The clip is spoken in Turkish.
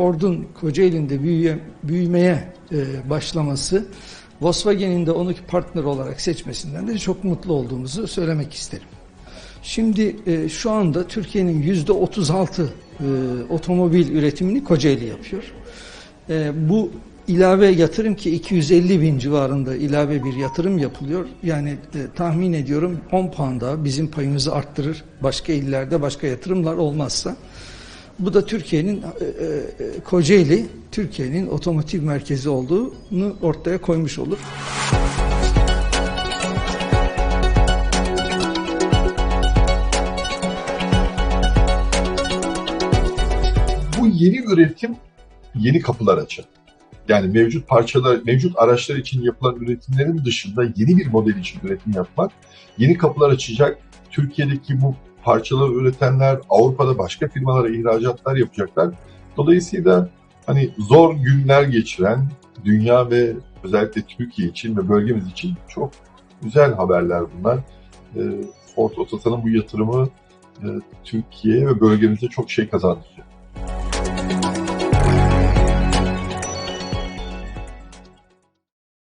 Ford'un Kocaeli'nde büyüye, büyümeye e, başlaması, Volkswagen'in de onu partner olarak seçmesinden de çok mutlu olduğumuzu söylemek isterim. Şimdi e, şu anda Türkiye'nin yüzde 36 e, otomobil üretimini Kocaeli yapıyor. E, bu ilave yatırım ki 250 bin civarında ilave bir yatırım yapılıyor. Yani e, tahmin ediyorum 10 puan daha bizim payımızı arttırır. Başka illerde başka yatırımlar olmazsa. Bu da Türkiye'nin e, e, Kocaeli Türkiye'nin otomotiv merkezi olduğunu ortaya koymuş olur. Bu yeni üretim yeni kapılar açar. Yani mevcut parçalar, mevcut araçlar için yapılan üretimlerin dışında yeni bir model için üretim yapmak yeni kapılar açacak. Türkiye'deki bu parçaları üretenler Avrupa'da başka firmalara ihracatlar yapacaklar. Dolayısıyla hani zor günler geçiren dünya ve özellikle Türkiye için ve bölgemiz için çok güzel haberler bunlar. Ee, Ford Otosan'ın bu yatırımı e, Türkiye'ye ve bölgemize çok şey kazandıracak.